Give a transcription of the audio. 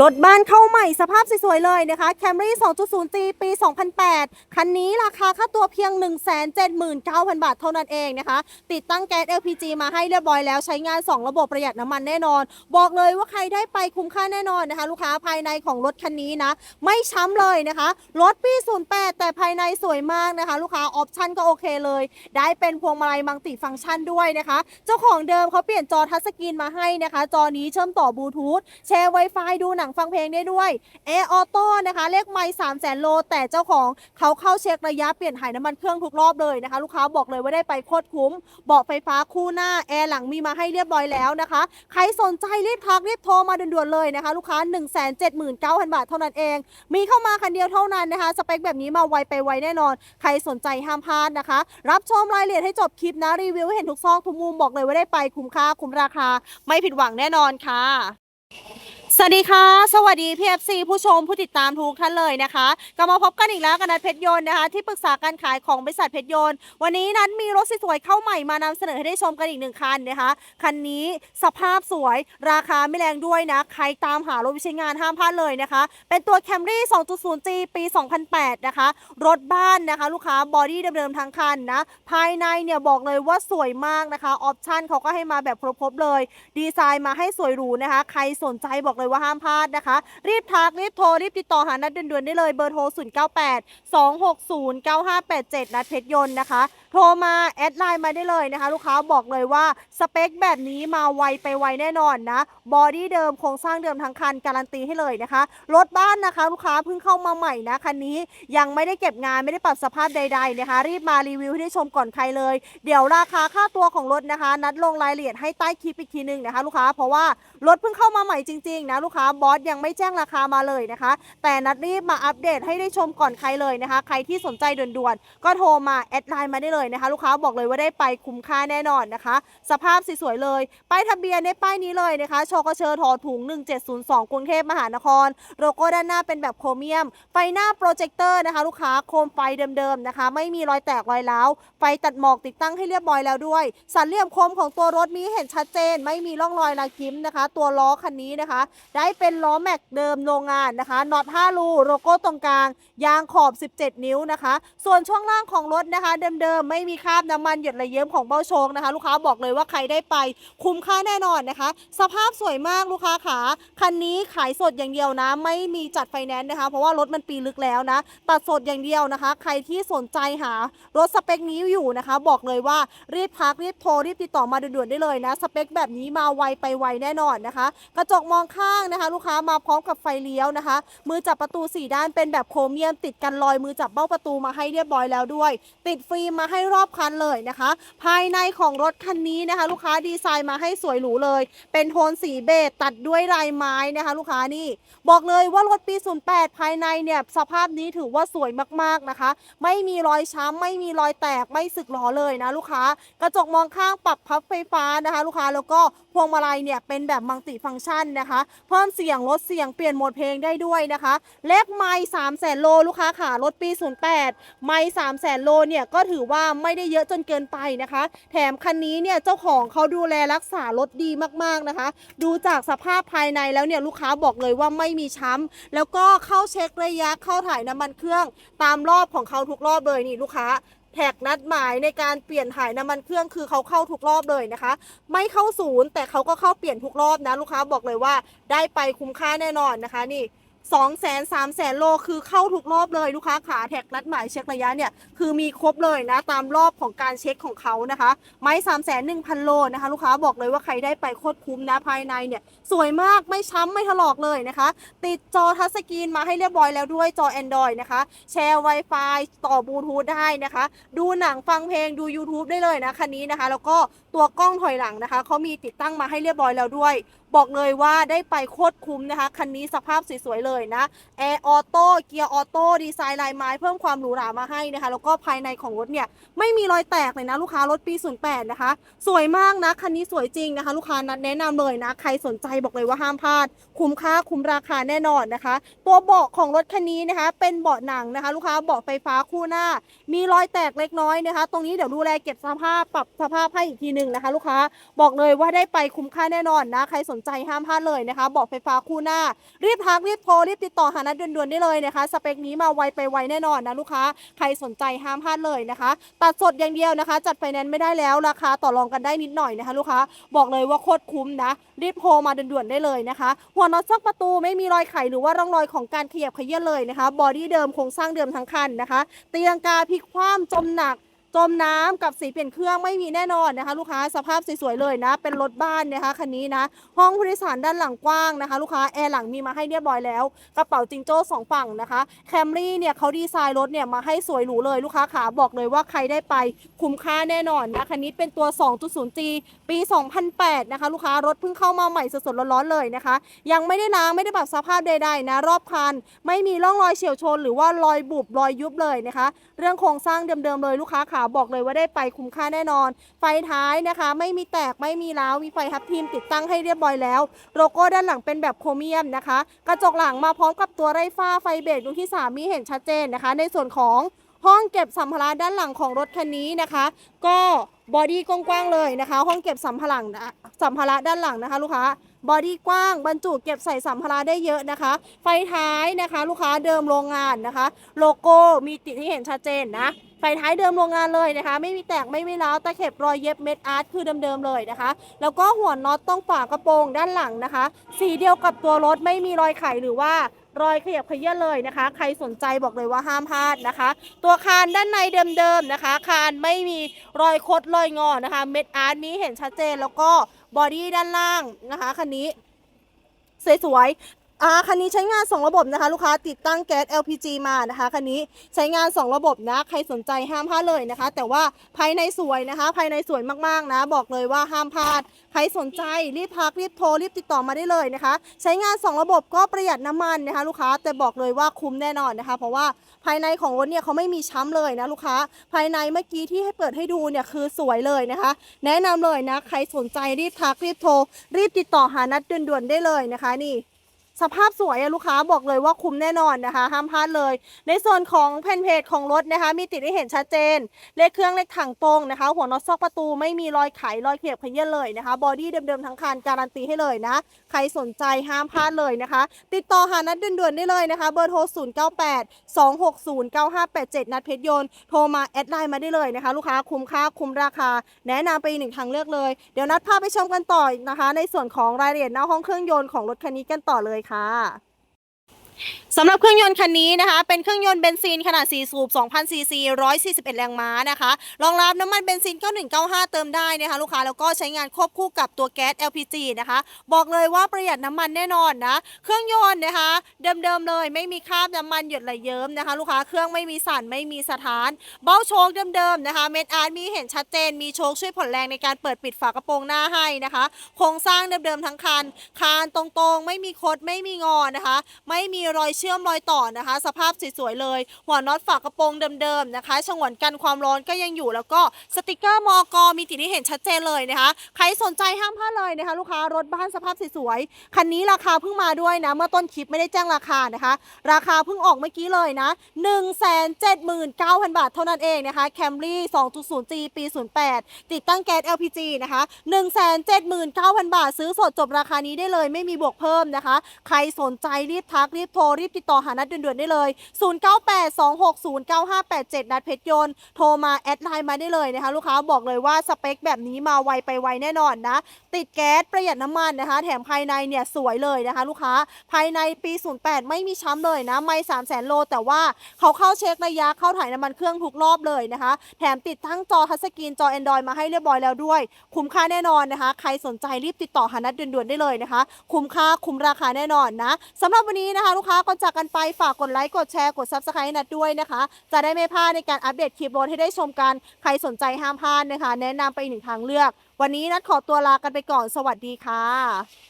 รถบ้านเข้าใหม่สภาพสวยๆเลยนะคะ Camry 2.0G ปี 2008 คันนี้ราคาค่าตัวเพียง 179,000 บาทเท่านั้นเองนะคะ ติดตั้งแก๊ส LPG มาให้เรียบร้อยแล้วใช้งาน 2 ระบบประหยัดน้ำมันแน่นอน บอกเลยว่าใครได้ไปคุ้มค่าแน่นอนนะคะ ลูกค้าภายในของรถคันนี้นะ ไม่ช้ำเลยนะคะ รถปี 08 แต่ภายในสวยมากนะคะ ลูกค้าออปชั่นก็โอเคเลย ได้เป็นพวงมาลัยมัลติฟังก์ชันด้วยนะคะ เจ้าของเดิมเขาเปลี่ยนจอทัชสกรีนมาให้นะคะ จอนี้เชื่อมต่อบลูทูธแชร์ Wi-Fi ดูหนังฟังเพลงได้ด้วยแอออโต้นะคะ เลขไมล์3แสนโล แต่เจ้าของเขาเข้าเช็คระยะเปลี่ยนถ่ายน้ำมันเครื่องทุกรอบเลยนะคะ ลูกค้าบอกเลยว่าได้ไปโคตรคุ้มเบาะไฟฟ้าคู่หน้าแอร์หลังมีมาให้เรียบร้อยแล้วนะคะ ใครสนใจรีบทักรีบโทรมาด่วนๆเลยนะคะ ลูกค้า 179,000 บาทเท่านั้นเอง มีเข้ามาคันเดียวเท่านั้นนะคะ สเปคแบบนี้มาไวไปไวแน่นอน ใครสนใจห้ามพลาดนะคะ รับชมรายละเอียดให้จบคลิปนะรีวิวให้เห็นทุกซอกทุกมุมบอกเลยว่าได้ไปคุ้มค่าคุ้มราคา ไม่ผิดหวังแน่นอนค่ะ สวัสดีค่ะ สวัสดีพีเอฟซีผู้ชมผู้ติดตามทุกท่านเลยนะคะกลับมาพบกันอีกแล้วกับนัดเพชรยนต์นะคะ ที่ปรึกษาการขายของบริษัทเพชรยนต์ วันนี้นั้นมีรถสวยๆเข้าใหม่มานำเสนอให้ได้ชมกันอีกหนึ่งคันนะคะ คันนี้สภาพสวยราคาไม่แรงด้วยนะ ใครตามหารถวิชงานห้ามพลาดเลยนะคะ เป็นตัว Camry 2.0G ปี 2008 นะคะ รถบ้านนะคะ ลูกค้าบอดี้เดิมๆทั้งคันนะภายในเนี่ยบอกเลยว่าสวยมากนะคะออปชั่นเขาก็ให้มาแบบครบๆเลย ดีไซน์มาให้สวยหรูนะคะ ใครสนใจบอกเลยว่าห้ามพลาดนะคะ รีบทักรีบโทรรีบติดต่อหานัดด่วนๆได้เลยเบอร์โทร 098 260 9587 นัดเพชรยนต์นะคะ ทรมาแอดไลน์มาได้เลยนะคะ ลูกค้าบอกเลยว่าสเปคแบบนี้มาไวไปไวแน่นอนนะบอดี้เดิมโครงสร้างเดิมทั้งคันการันตีให้เลยนะคะรถบ้านนะคะ ลูกค้าเพิ่งเข้ามาใหม่นะคันนี้ยังไม่ได้เก็บงานไม่ได้ปรับสภาพใด ๆนะคะ รีบมารีวิวให้ได้ชมก่อนใครเลย เดี๋ยวราคาค่าตัวของรถนะคะ นัดลงรายละเอียดให้ใต้คลิปอีกทีหนึงนะคะ ลูกค้าเพราะว่ารถเพิ่งเข้ามาใหม่จริงๆนะลูกค้าบอสยังไม่แจ้งราคามาเลยนะคะ แต่นัดรีบมาอัปเดตให้ได้ชมก่อนใครเลยนะคะ ใครที่สนใจด่วนๆก็โทรมาแอดไลน์มาได้เลยนะคะ ลูกค้าบอกเลยว่าได้ไปคุ้มค่าแน่นอนนะคะ สภาพสวยๆเลยป้ายทะเบียนในป้ายนี้เลยนะคะโชกเชอร์ถอถุง 1702 กรุงเทพมหานคร โลโก้ด้านหน้าเป็นแบบโครเมียม ไฟหน้าโปรเจคเตอร์นะคะ ลูกค้าโคมไฟเดิมๆนะคะ ไม่มีรอยแตกรอยร้าวไฟตัดหมอกติดตั้งให้เรียบร้อยแล้วด้วย สันเหลี่ยมคมของตัวรถมีเห็นชัดเจน ไม่มีร่องรอยลายกิ้มนะคะ ตัวล้อคันนี้นะคะ ได้เป็นล้อแม็กเดิมโรงงานนะคะน็อต5รูโลโก้ตรงกลาง ยางขอบ 17 นิ้วนะคะ ส่วนช่วงล่างของรถนะคะ เดิมๆไม่ไม่มีคราบน้ำมันหยดระเยิ้มของเบ้าโชงนะคะ ลูกค้าบอกเลยว่าใครได้ไปคุ้มค่าแน่นอนนะคะ สภาพสวยมากลูกค้าขาคันนี้ขายสดอย่างเดียวนะ ไม่มีจัดไฟแนนซ์นะคะ เพราะว่ารถมันปีลึกแล้วนะ ตัดสดอย่างเดียวนะคะ ใครที่สนใจหารถสเปคนี้อยู่นะคะ บอกเลยว่ารีบพักรีบโทรรีบติดต่อมาด่วนๆได้เลยนะ สเปคแบบนี้มาไวไปไวแน่นอนนะคะ กระจกมองข้างนะคะ ลูกค้ามาพร้อมกับไฟเลี้ยวนะคะ มือจับประตู4ด้านเป็นแบบโครเมียมติดกันรอยมือจับเบ้าประตูมาให้เรียบร้อยแล้วด้วย ติดฟิล์มมาให้ให้รอบคันเลยนะคะ ภายในของรถคันนี้นะคะ ลูกค้าดีไซน์มาให้สวยหรูเลย เป็นโทนสีเบจตัดด้วยลายไม้นะคะ ลูกค้านี่ บอกเลยว่ารถปี 08 ภายในเนี่ยสภาพนี้ถือว่าสวยมากๆนะคะ ไม่มีรอยช้ำไม่มีรอยแตกไม่สึกหรอเลยนะลูกค้ากระจกมองข้างปรับพับไฟฟ้านะคะ ลูกค้าแล้วก็ วงมาลัยเนี่ยเป็นแบบมัลติฟังก์ชันนะคะ เพิ่มเสียงลดเสียงเปลี่ยนโหมดเพลงได้ด้วยนะคะ เลขไมล์3แสนโลลูกค้าขารถปี 08 ไมล์3แสนโลเนี่ยก็ถือว่าไม่ได้เยอะจนเกินไปนะคะ แถมคันนี้เนี่ยเจ้าของเขาดูแลรักษารถดีมากๆนะคะ ดูจากสภาพภายในแล้วเนี่ยลูกค้าบอกเลยว่าไม่มีช้ำแล้วก็เข้าเช็คระยะเข้าถ่ายน้ำมันเครื่อง ตามรอบของเขาทุกรอบเลยนี่ลูกค้า แท็กนัดหมายในการเปลี่ยนถ่ายน้ำมันเครื่องคือเขาเข้าทุกรอบเลยนะคะ ไม่เข้าศูนย์แต่เขาก็เข้าเปลี่ยนทุกรอบนะลูกค้าบอกเลยว่าได้ไปคุ้มค่าแน่นอนนะคะ นี่ 2 0 0 0 0 0 3 0 0 0 0โลคือเข้าทุกรอบเลยลูกค้าขาแท็กนัดหมายเช็คระยะเนี่ยคือมีครบเลยนะตามรอบของการเช็คของเขานะคะไม้3 1 0 0 0 0โลนะคะลูกค้าบอกเลยว่าใครได้ไปโคตรคุ้มนะภายในเนี่ยสวยมากไม่ช้ำไม่ถลอกเลยนะคะ ติดจอทัชสกรีนมาให้เรียบร้อยแล้วด้วยจอ Android นะคะ แชร์ Wi-Fi ต่อบลูทูธได้นะคะ ดูหนังฟังเพลงดู YouTube ได้เลยนะคันนี้นะคะ แล้วก็ ตัวกล้องถอยหลังนะคะเขามีติดตั้งมาให้เรียบร้อยแล้วด้วย บอกเลยว่าได้ไปโคตรคุ้มนะคะ คันนี้สภาพสวยๆเลยนะแอร์ออโต้เกียร์ออโต้ดีไซน์ลายไม้เพิ่มความหรูหรามาให้นะคะ แล้วก็ภายในของรถเนี่ยไม่มีรอยแตกเลยนะลูกค้ารถปี 08 นะคะ สวยมากนะ คันนี้สวยจริงนะคะ ลูกค้านัดแนะนำเลยนะ ใครสนใจบอกเลยว่าห้ามพลาด คุ้มค่าคุ้มราคาแน่นอนนะคะ ตัวเบาะของรถคันนี้นะคะ เป็นเบาะหนังนะคะ ลูกค้าเบาะไฟฟ้าคู่หน้า มีรอยแตกเล็กน้อยนะคะ ตรงนี้เดี๋ยวดูแลเก็บสภาพปรับสภาพให้อีกทีหนึงงนะคะ ลูกค้าบอกเลยว่าได้ไปคุ้มค่าแน่นอนนะ ใครสนใจห้ามพลาดเลยนะคะ บอกไฟฟ้าคู่หน้า รีบทักรีบโทรรีบติดต่อหานัดด่วนๆได้เลยนะคะ สเปคนี้มาไวไปไวแน่นอนนะลูกค้า ใครสนใจห้ามพลาดเลยนะคะ ตัดสดอย่างเดียวนะคะ จัดไฟแนนซ์ไม่ได้แล้วราคาต่อรองกันได้นิดหน่อยนะคะ ลูกค้าบอกเลยว่าโคตรคุ้มนะ รีบโทรมาด่วนๆได้เลยนะคะ หัวน็อตซักประตูไม่มีรอยไขหรือว่าร่องรอยของการขยับขยื้อนเลยนะคะ บอดี้เดิมโครงสร้างเดิมทั้งคันนะคะ เตีลังกาพลิกคว่ำจมหนัก จมน้ำกับสีเปลี่ยนเครื่องไม่มีแน่นอนนะคะ ลูกค้าสภาพสวยๆเลยนะ เป็นรถบ้านนะคะคันนี้นะ ห้องผู้โดยสารด้านหลังกว้างนะคะ ลูกค้าแอร์หลังมีมาให้เรียบร้อยแล้ว กระเป๋าจิงโจ้สองฝั่งนะคะแคมรี่เนี่ยเขาดีไซน์รถเนี่ยมาให้สวยหรูเลยลูกค้าขาบอกเลยว่าใครได้ไปคุ้มค่าแน่นอนนะคันนี้เป็นตัว 2.0G ปี 2008 นะคะ ลูกค้ารถเพิ่งเข้ามาใหม่สดๆร้อนๆเลยนะคะ ยังไม่ได้ล้างไม่ได้ปรับสภาพใดๆนะรอบคัน ไม่มีร่องรอยเฉียวชน หรือว่ารอยบุบรอยยุบเลยนะคะ เรื่องโครงสร้างเดิมๆเลยลูกค้าขาบอกเลยว่าได้ไปคุ้มค่าแน่นอน ไฟท้ายนะคะ ไม่มีแตกไม่มีร้าวมีไฟฮับทีมติดตั้งให้เรียบร้อยแล้ว โลโก้ด้านหลังเป็นแบบโครเมียมนะคะ กระจกหลังมาพร้อมกับตัวไร้ฝ้าไฟเบรกดวงที่3มีเห็นชัดเจนนะคะ ในส่วนของห้องเก็บสัมภาระด้านหลังของรถคันนี้นะคะ ก็บอดี้กว้างๆเลยนะคะ ห้องเก็บสัมภาระสัมภาระด้านหลังนะคะ ลูกค้า บอดี้กว้าง บรรจุเก็บใส่สัมภาระได้เยอะนะคะ ไฟท้ายนะคะ ลูกค้าเดิมโรงงานนะคะ โลโก้มีติดที่เห็นชัดเจนนะไฟท้ายเดิมโรงงานเลยนะคะ ไม่มีแตกไม่มีร้าวตะเข็บรอยเย็บเม็ดอาร์ตคือเดิมๆเลยนะคะ แล้วก็หัวน็อตต้องฝากระโปรงด้านหลังนะคะ สีเดียวกับตัวรถไม่มีรอยไขหรือว่ารอยขยับขยื้อนเลยนะคะ ใครสนใจบอกเลยว่าห้ามพลาดนะคะ ตัวคานด้านในเดิมๆนะคะ คานไม่มีรอยคดรอยงอนะคะ เม็ดอาร์ตมีเห็นชัดเจนแล้วก็ บอดี้ด้านล่างนะคะคันนี้ สวยๆ อ่าคันนี้ใช้งาน 2 ระบบนะคะ ลูกค้าติดตั้งแก๊ส LPG มานะคะคันนี้ใช้งาน 2 ระบบนะ ใครสนใจห้ามพลาดเลยนะคะ แต่ว่าภายในสวยนะคะ ภายในสวยมากๆนะ บอกเลยว่าห้ามพลาด ใครสนใจรีบพักรีบโทรรีบติดต่อมาได้เลยนะคะ ใช้งาน 2 ระบบก็ประหยัดน้ำมันนะคะ ลูกค้าแต่บอกเลยว่าคุ้มแน่นอนนะคะ เพราะว่าภายในของรถเนี่ยเขาไม่มีช้ำเลยนะลูกค้า ภายในเมื่อกี้ที่ให้เปิดให้ดูเนี่ยคือสวยเลยนะคะ แนะนำเลยนะ ใครสนใจรีบทักรีบโทรรีบติดต่อหานัดด่วนๆได้เลยนะคะนี่ สภาพสวยอะลูกค้าบอกเลยว่าคุ้มแน่นอนนะคะ ห้ามพลาดเลย ในส่วนของแผ่นเพจของรถนะคะ มีติดให้เห็นชัดเจน เลขเครื่องเลขถังตรงนะคะ หัวน็อตซอกประตูไม่มีรอยไขรอยเขียบขยื่เลยนะคะ บอดี้เดิมๆทั้งคันการันตีให้เลยนะ ใครสนใจห้ามพลาดเลยนะคะ ติดต่อหานัดด่วนๆได้เลยนะคะ เบอร์โทร 0 9 8 2 6 0 9 5 8 7 นัดเพชรยนต์โทรมาแอดไลน์มาได้เลยนะคะ ลูกค้าคุ้มค่าคุ้มราคา แนะนำไปหนึ่งทางเลือกเลย เดี๋ยวนัดพาไปชมกันต่อนะคะ ในส่วนของรายละเอียดหน้าห้องเครื่องยนต์ของรถคันนี้กันต่อเลยค่ะ สำหรับเครื่องยนต์คันนี้นะคะ เป็นเครื่องยนต์เบนซินขนาด 4 สูบ 2,000 ซีซี 141 แรงม้านะคะ รองรับน้ำมันเบนซิน 9195 เติมได้นะคะ ลูกค้า แล้วก็ใช้งานควบคู่กับตัวแก๊ส LPG นะคะ บอกเลยว่าประหยัดน้ำมันแน่นอนนะ เครื่องยนต์นะคะ เดิมๆเลยไม่มีคราบน้ำมันหยดไหลเยิ้มนะคะ ลูกค้า เครื่องไม่มีสั่น ไม่มีสถาน เบ้าโชคเดิมๆนะคะ เม็ดอาร์ตมีเห็นชัดเจน มีโชคช่วยผ่อนแรงในการเปิดปิดฝากระโปรงหน้าให้นะคะ โครงสร้างเดิมๆทั้งคัน คานตรงๆ ไม่มีคด ไม่มีงอนะคะ ไม่มีรอยเชื่ื่อมรอยต่อนะคะ สภาพสวยๆเลย หัวน็อตฝากระโปรงเดิมๆนะคะฉงวนกันความร้อนก็ยังอยู่แล้วก็สติกเกอร์มอกมีติดให้เห็นชัดเจนเลยนะคะใครสนใจห้ามพลาดเลยนะคะ ลูกค้ารถบ้านสภาพสวยๆคันนี้ราคาเพิ่งมาด้วยนะ เมื่อต้นคลิปไม่ได้แจ้งราคานะคะ ราคาเพิ่งออกเมื่อกี้เลยนะ179,000 บาทเท่านั้นเองนะคะ Camry 2.0G ปี 08 ติดตั้งแก๊ส LPG นะคะ179,000 บาท ซื้อสดจบราคานี้ได้เลย ไม่มีบวกเพิ่มนะคะ ใครสนใจรีบทักรีบโทรรีบติดต่อหานัดด่วนๆได้เลย 0982609587 นัดเพชรยนต์โทรมาแอดไลน์มาได้เลยนะคะลูกค้าบอกเลยว่าสเปคแบบนี้มาไวไปไวแน่นอนนะ ติดแก๊สประหยัดน้ำมันนะคะ แถมภายในเนี่ยสวยเลยนะคะ ลูกค้าภายในปี 08 ไม่มีช้ำเลยนะไม่3 0 0 0 0 0โล แต่ว่าเขาเข้าเช็คระยะเข้าถ่ายน้ำมันเครื่องทุกรอบเลยนะคะ แถมติดทั้งจอทัชสกรีนจอ Android มาให้เรียบร้อยแล้วด้วย คุ้มค่าแน่นอนนะคะ ใครสนใจรีบติดต่อหานัดด่วนๆได้เลยนะคะ คุ้มค่าคุ้มราคาแน่นอนนะสำหรับวันนี้นะคะ ลูกค้าก่อนจากกันไปฝากกดไลค์กดแชร์กด Subscribe นัดด้วยนะคะ จะได้ไม่พลาดในการอัปเดตคลิปรถให้ได้ชมกัน ใครสนใจห้ามพลาดนะคะ แนะนำไปอีกหนึ่งทางเลือก วันนี้นัดขอตัวลากันไปก่อนสวัสดีค่ะ